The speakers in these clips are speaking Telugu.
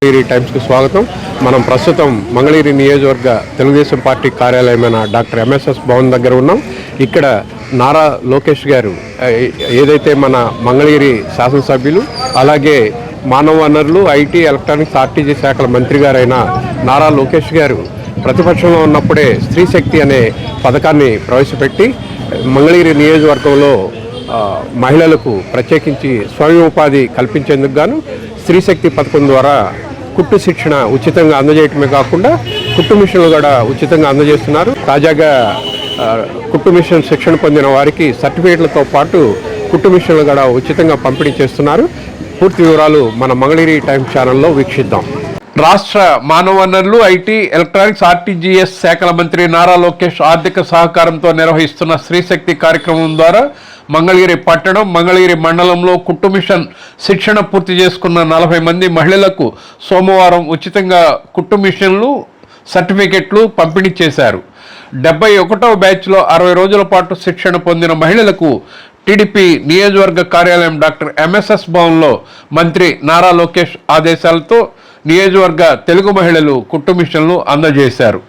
మంగళగిరి టైమ్స్కి స్వాగతం. మనం ప్రస్తుతం మంగళగిరి నియోజకవర్గ తెలుగుదేశం పార్టీ కార్యాలయమైన డాక్టర్ ఎంఎస్ఎస్ భవన్ దగ్గర ఉన్నాం. ఇక్కడ నారా లోకేష్ గారు ఏదైతే మన మంగళగిరి శాసనసభ్యులు అలాగే మానవ వనరులు ఐటీ ఎలక్ట్రానిక్స్ ఆర్టీజీ శాఖల మంత్రి గారైన నారా లోకేష్ గారు ప్రతిపక్షంలో ఉన్నప్పుడే స్త్రీ శక్తి అనే పథకాన్ని ప్రవేశపెట్టి మంగళగిరి నియోజకవర్గంలో మహిళలకు ప్రత్యేకించి స్వయం ఉపాధి కల్పించేందుకు గాను స్త్రీ శక్తి పథకం ద్వారా కుట్టు శిక్షణ ఉచితంగా అందజేయటమే కాకుండా కుట్టు మిషన్లు కూడా ఉచితంగా అందజేస్తున్నారు. తాజాగా కుట్టు మిషన్ శిక్షణ పొందిన వారికి సర్టిఫికేట్లతో పాటు కుట్టు మిషన్లు కూడా ఉచితంగా పంపిణీ చేస్తున్నారు. పూర్తి వివరాలు మన మంగళగిరి టైమ్స్ ఛానల్లో వీక్షిద్దాం. రాష్ట్ర మానవ వనరులు ఐటీ ఎలక్ట్రానిక్స్ ఆర్టీజీఎస్ శాఖల మంత్రి నారా లోకేష్ ఆర్థిక సహకారంతో నిర్వహిస్తున్న స్త్రీశక్తి కార్యక్రమం ద్వారా మంగళగిరి పట్టణం మంగళగిరి మండలంలో కుట్టు మిషన్ శిక్షణ పూర్తి చేసుకున్న నలభై మంది మహిళలకు సోమవారం ఉచితంగా కుట్టు మిషన్లు సర్టిఫికెట్లు పంపిణీ చేశారు. డెబ్బై ఒకటవ బ్యాచ్లో అరవై రోజుల పాటు శిక్షణ పొందిన మహిళలకు టీడీపీ నియోజకవర్గ కార్యాలయం డాక్టర్ ఎంఎస్ఎస్ భవన్లో మంత్రి నారా లోకేష్ ఆదేశాలతో నియోజకవర్గ తెలుగు మహిళలు కుట్టు మిషన్లు అందజేశారు.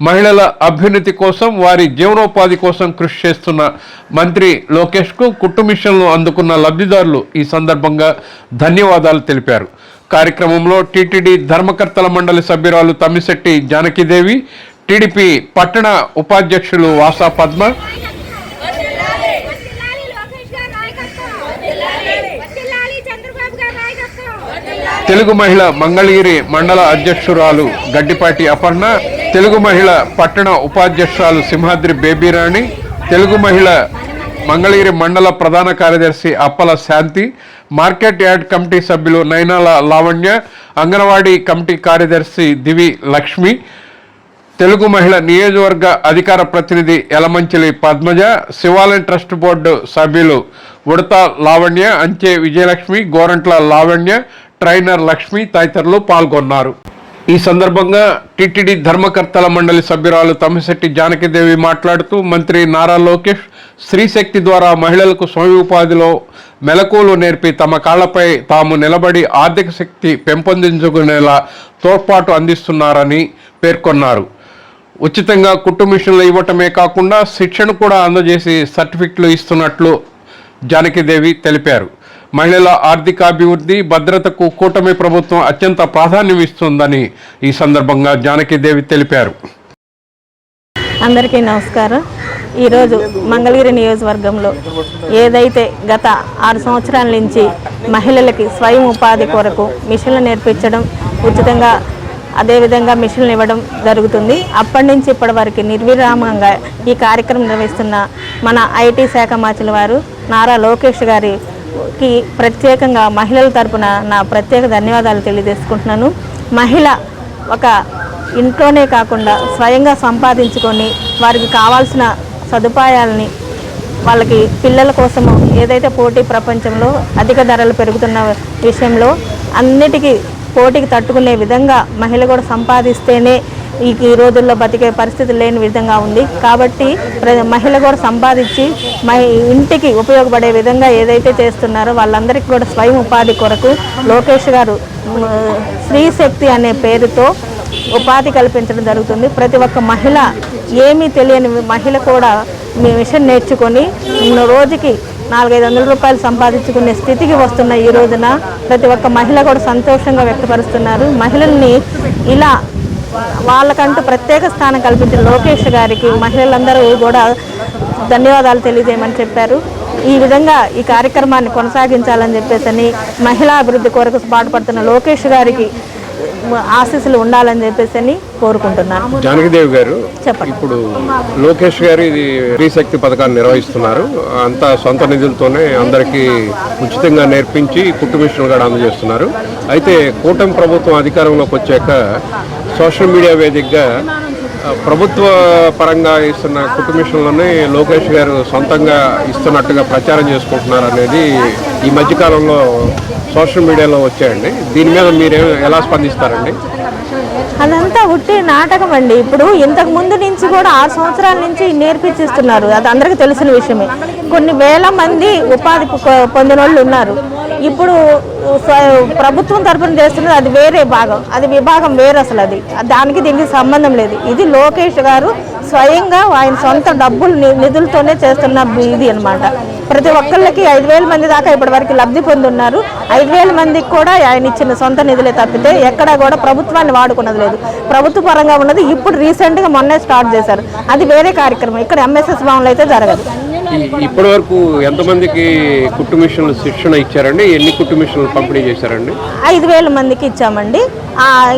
మహిళల అభ్యున్నతి కోసం వారి జీవనోపాధి కోసం కృషి చేస్తున్న మంత్రి లోకేష్కు కుట్టు మిషన్లు అందుకున్న లబ్ధిదారులు ఈ సందర్భంగా ధన్యవాదాలు తెలిపారు. కార్యక్రమంలో టీటీడీ ధర్మకర్తల మండలి సభ్యురాలు తమ్మిశెట్టి జానకిదేవి టీడీపీ పట్టణ ఉపాధ్యక్షులు వాసా పద్మ తెలుగు మహిళ మంగళగిరి మండల అధ్యక్షురాలు గడ్డిపాటి అపర్ణ తెలుగు మహిళ పట్టణ ఉపాధ్యక్షురాలు సింహాద్రి బేబీరాణి తెలుగు మహిళ మంగళగిరి మండల ప్రధాన కార్యదర్శి Appala Shanti market yard committee సభ్యులు నైనాల లావణ్య అంగన్వాడీ కమిటీ కార్యదర్శి దివి లక్ష్మి తెలుగు మహిళ నియోజకవర్గ అధికార ప్రతినిధి యలమంచిలి పద్మజ శివాలయం ట్రస్ట్ బోర్డు సభ్యులు ఉడత లావణ్య అంచె విజయలక్ష్మి గోరంట్ల లావణ్య ట్రైనర్ లక్ష్మి తదితరులు పాల్గొన్నారు. ఈ సందర్భంగా టిటిడి ధర్మకర్తల మండలి సభ్యురాలు తమ్మిశెట్టి జానకిదేవి మాట్లాడుతూ మంత్రి నారా లోకేష్ స్త్రీశక్తి ద్వారా మహిళలకు స్వయం ఉపాధిలో మెలకువలు నేర్పి తమ కాళ్ళపై తాము నిలబడి ఆర్థిక శక్తి పెంపొందించుకునేలా తోడ్పాటు అందిస్తున్నారని పేర్కొన్నారు. ఉచితంగా కుట్టు మిషన్లు ఇవ్వటమే కాకుండా శిక్షణ కూడా అందజేసి సర్టిఫికెట్లు ఇస్తున్నట్లు జానకిదేవి తెలిపారు. మహిళల ఆర్థికాభివృద్ధి భద్రతకు కూటమి ప్రభుత్వం అత్యంత ప్రాధాన్యం ఇస్తుందని ఈ సందర్భంగా జానకీదేవి తెలిపారు. అందరికీ నమస్కారం. ఈరోజు మంగళగిరి నియోజకవర్గంలో ఏదైతే గత ఆరు సంవత్సరాల నుంచి మహిళలకి స్వయం ఉపాధి కొరకు మిషన్లు నేర్పించడం ఉచితంగా అదేవిధంగా మిషన్లు ఇవ్వడం జరుగుతుంది. అప్పటి నుంచి ఇప్పటి వరకు నిర్విరామంగా ఈ కార్యక్రమం నిర్వహిస్తున్న మన ఐటీ శాఖ మాచుల వారు నారా లోకేష్ గారి కి ప్రత్యేకంగా మహిళల తరపున నా ప్రత్యేక ధన్యవాదాలు తెలియజేసుకుంటున్నాను. మహిళ ఒక ఇంట్లోనే కాకుండా స్వయంగా సంపాదించుకొని వారికి కావాల్సిన సదుపాయాలని వాళ్ళకి పిల్లల కోసము ఏదైతే పోటీ ప్రపంచంలో అధిక ధరలు పెరుగుతున్న విషయంలో అన్నిటికీ పోటీకి తట్టుకునే విధంగా మహిళ కూడా సంపాదిస్తేనే ఈ ఈ రోజుల్లో బతికే పరిస్థితి లేని విధంగా ఉంది. కాబట్టి ప్ర- మహిళ కూడా సంపాదించి మై ఇంటికి ఉపయోగపడే విధంగా ఏదైతే చేస్తున్నారో వాళ్ళందరికీ కూడా స్వయం ఉపాధి కొరకు లోకేష్ గారు స్త్రీ శక్తి అనే పేరుతో ఉపాధి కల్పించడం జరుగుతుంది. ప్రతి ఒక్క మహిళ ఏమీ తెలియని మహిళ కూడా మీ మిషన్ నేర్చుకొని రోజుకి నాలుగైదు వందల రూపాయలు సంపాదించుకునే స్థితికి వస్తున్న ఈ రోజున ప్రతి ఒక్క మహిళ కూడా సంతోషంగా వ్యక్తపరుస్తున్నారు. మహిళల్ని ఇలా వాళ్ళకంటూ ప్రత్యేక స్థానం కల్పించిన లోకేష్ గారికి మహిళలందరూ కూడా ధన్యవాదాలు తెలియజేయమని చెప్పారు. ఈ విధంగా ఈ కార్యక్రమాన్ని కొనసాగించాలని చెప్పేసి మహిళా అభివృద్ధి కొరకు పాటుపడుతున్న లోకేష్ గారికి ఆశీస్సులు ఉండాలని చెప్పేసి అని కోరుకుంటున్నాను. జానకిదేవి గారు చెప్పండి. ఇప్పుడు లోకేష్ గారు ఇది స్త్రీశక్తి పథకాన్ని నిర్వహిస్తున్నారు. అంతా సొంత నిధులతోనే అందరికీ ఉచితంగా నేర్పించి కుట్టు మిషన్లు కూడా అందజేస్తున్నారు. అయితే కూటమి ప్రభుత్వం అధికారంలోకి వచ్చాక సోషల్ మీడియా వేదికగా ప్రభుత్వ పరంగా ఇస్తున్న కుట్టు లోకేష్ గారు సొంతంగా ఇస్తున్నట్టుగా ప్రచారం చేసుకుంటున్నారు అనేది ఈ మధ్యకాలంలో సోషల్ మీడియాలో వచ్చాయండి. దీని మీద మీరు ఎలా స్పందిస్తారండి? అదంతా ఉట్టి నాటకం అండి. ఇప్పుడు ఇంతకు ముందు నుంచి కూడా ఆరు సంవత్సరాల నుంచి నేర్పించిస్తున్నారు అది అందరికీ తెలిసిన విషయమే. కొన్ని వేల మంది ఉపాధి పొ- పొందిన వాళ్ళు ఉన్నారు. ఇప్పుడు ప్రభుత్వం తరపున చేస్తున్నది అది వేరే భాగం. అది విభాగం వేరు అసలు అది. దానికి దీనికి సంబంధం లేదు. ఇది లోకేష్ గారు స్వయంగా ఆయన సొంత డబ్బులు ని- నిధులతోనే చేస్తున్న ఇది అనమాట ప్రతి ఒక్కళ్ళకి ఐదు వేల మంది దాకా ఇప్పటి వరకు లబ్ధి పొందున్నారు. ఐదు వేల మందికి కూడా ఆయన ఇచ్చిన సొంత నిధులే తప్పితే ఎక్కడా కూడా ప్రభుత్వాన్ని వాడుకున్నది లేదు. ప్రభుత్వ పరంగా ఉన్నది ఇప్పుడు రీసెంట్గా మొన్నే స్టార్ట్ చేశారు. అది వేరే కార్యక్రమం. ఇక్కడ ఎంఎస్ఎస్ భవన్లో అయితే జరగదు. ఇప్పటి వరకు ఎంతమందికి కుట్టు మిషన్లు శిక్షణ ఇచ్చారండి? ఎన్ని కుట్టు మిషన్లు పంపిణీ చేశారండి? ఐదు వేల మందికి ఇచ్చామండి.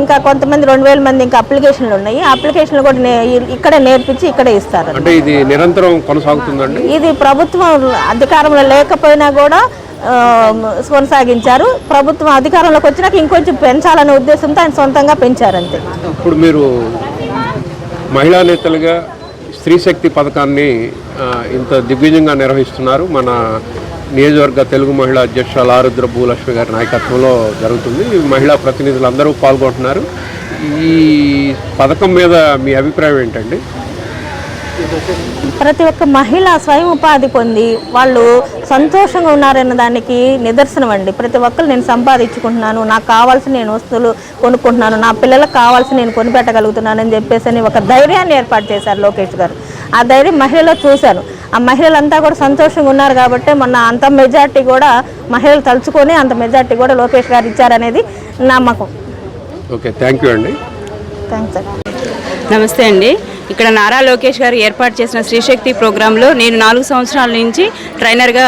ఇంకా కొంతమంది రెండు వేల మంది ఇంకా అప్లికేషన్లు ఉన్నాయి. అప్లికేషన్లు కూడా ఇక్కడే నేర్పించి ఇక్కడే ఇస్తారు. అంటే ఇది నిరంతరం కొనసాగుతుందండి? ఇది ప్రభుత్వం అధికారంలో లేకపోయినా కూడా కొనసాగించారు. ప్రభుత్వం అధికారంలోకి వచ్చినాక ఇంకొంచెం పెంచాలనే ఉద్దేశంతో ఆయన సొంతంగా పెంచారు అంతే ఇప్పుడు మీరు మహిళా నేతలుగా స్త్రీ శక్తి పథకాన్ని ఇంత దిగ్విజయంగా నిర్వహిస్తున్నారు మన నియోజకవర్గ తెలుగు మహిళా అధ్యక్షురాలు ఆరుద్ర భూలక్ష్మి గారి నాయకత్వంలో జరుగుతుంది. మహిళా ప్రతినిధులు అందరూ పాల్గొంటున్నారు. ఈ పథకం మీద మీ అభిప్రాయం ఏంటండి? ప్రతి ఒక్క మహిళ స్వయం ఉపాధి పొంది వాళ్ళు సంతోషంగా ఉన్నారన్న దానికి నిదర్శనం అండి. ప్రతి ఒక్కరు నేను సంపాదించుకుంటున్నాను నాకు కావాల్సిన నేను వస్తువులు కొనుక్కుంటున్నాను నా పిల్లలకు కావాల్సిన నేను కొనిపెట్టగలుగుతున్నాను అని చెప్పేసి అని ఒక ధైర్యాన్ని ఏర్పాటు చేశారు లోకేష్ గారు. ఆ ధైర్యం మహిళలో చూశాను. ఆ మహిళలంతా కూడా సంతోషంగా ఉన్నారు కాబట్టి మొన్న అంత మెజార్టీ కూడా మహిళలు తలుచుకొని అంత మెజార్టీ కూడా లోకేష్ గారు ఇచ్చారనేది నమ్మకం. ఓకే థ్యాంక్ యూ అండి. థ్యాంక్స్ అండి నమస్తే అండి. ఇక్కడ నారా లోకేష్ గారు ఏర్పాటు చేసిన శ్రీశక్తి ప్రోగ్రాంలో నేను నాలుగు సంవత్సరాల నుంచి ట్రైనర్గా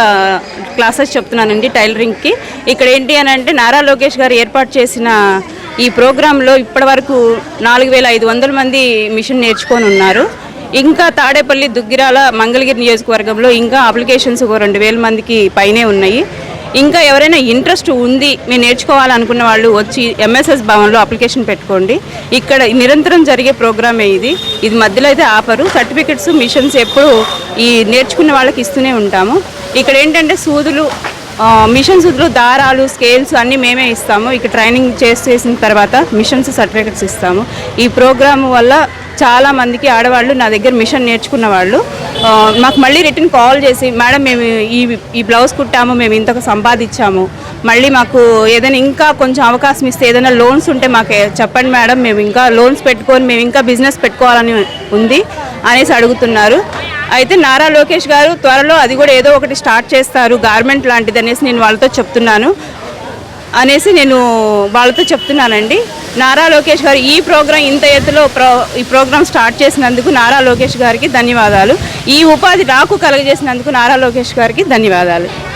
క్లాసెస్ చెప్తున్నానండి టైలరింగ్కి. ఇక్కడ ఏంటి అని అంటే నారా లోకేష్ గారు ఏర్పాటు చేసిన ఈ ప్రోగ్రాంలో ఇప్పటివరకు నాలుగు వేల ఐదు వందల మంది మిషన్ నేర్చుకొని ఉన్నారు. ఇంకా తాడేపల్లి దుగ్గిరాల మంగళగిరి నియోజకవర్గంలో ఇంకా అప్లికేషన్స్ ఒక రెండు వేల మందికి పైనే ఉన్నాయి. ఇంకా ఎవరైనా ఇంట్రెస్ట్ ఉంది మేము నేర్చుకోవాలనుకున్న వాళ్ళు వచ్చి ఎంఎస్ఎస్ భవన్లో అప్లికేషన్ పెట్టుకోండి. ఇక్కడ నిరంతరం జరిగే ప్రోగ్రామే ఇది. ఇది మధ్యలో అయితే ఆపరు. సర్టిఫికెట్స్ మిషన్స్ ఎప్పుడు ఈ నేర్చుకున్న వాళ్ళకి ఇస్తూనే ఉంటాము. ఇక్కడ ఏంటంటే సూదులు మిషన్ సూదులు దారాలు స్కేల్స్ అన్నీ మేమే ఇస్తాము. ఇక్కడ ట్రైనింగ్ చేసి చేసిన తర్వాత మిషన్స్ సర్టిఫికెట్స్ ఇస్తాము. ఈ ప్రోగ్రామ్ వల్ల చాలా మందికి ఆడవాళ్ళు నా దగ్గర మిషన్ నేర్చుకున్న వాళ్ళు. మాకు మళ్ళీ రిటర్న్ కాల్ చేసి మేడం మేము ఈ ఈ బ్లౌజ్ కుట్టాము మేము ఇంతకు సంపాదించాము. మళ్ళీ మాకు ఏదైనా ఇంకా కొంచెం అవకాశం ఇస్తే ఏదైనా లోన్స్ ఉంటే మాకు చెప్పండి మేడం మేము ఇంకా లోన్స్ పెట్టుకొని మేము ఇంకా బిజినెస్ పెట్టుకోవాలని ఉంది అనేసి అడుగుతున్నారు. అయితే నారా లోకేష్ గారు త్వరలో అది కూడా ఏదో ఒకటి స్టార్ట్ చేస్తారు గార్మెంట్ లాంటిది అనేసి నేను వాళ్ళతో చెప్తున్నాను. అనేసి నేను వాళ్ళతో చెప్తున్నానండి. నారా లోకేష్ గారు ఈ ప్రోగ్రాం ఇంత ఎత్తులో ప్రో ఈ ప్రోగ్రాం స్టార్ట్ చేసినందుకు నారా లోకేష్ గారికి ధన్యవాదాలు. ఈ ఉపాధి నాకు కలుగజేసినందుకు నారా లోకేష్ గారికి ధన్యవాదాలు.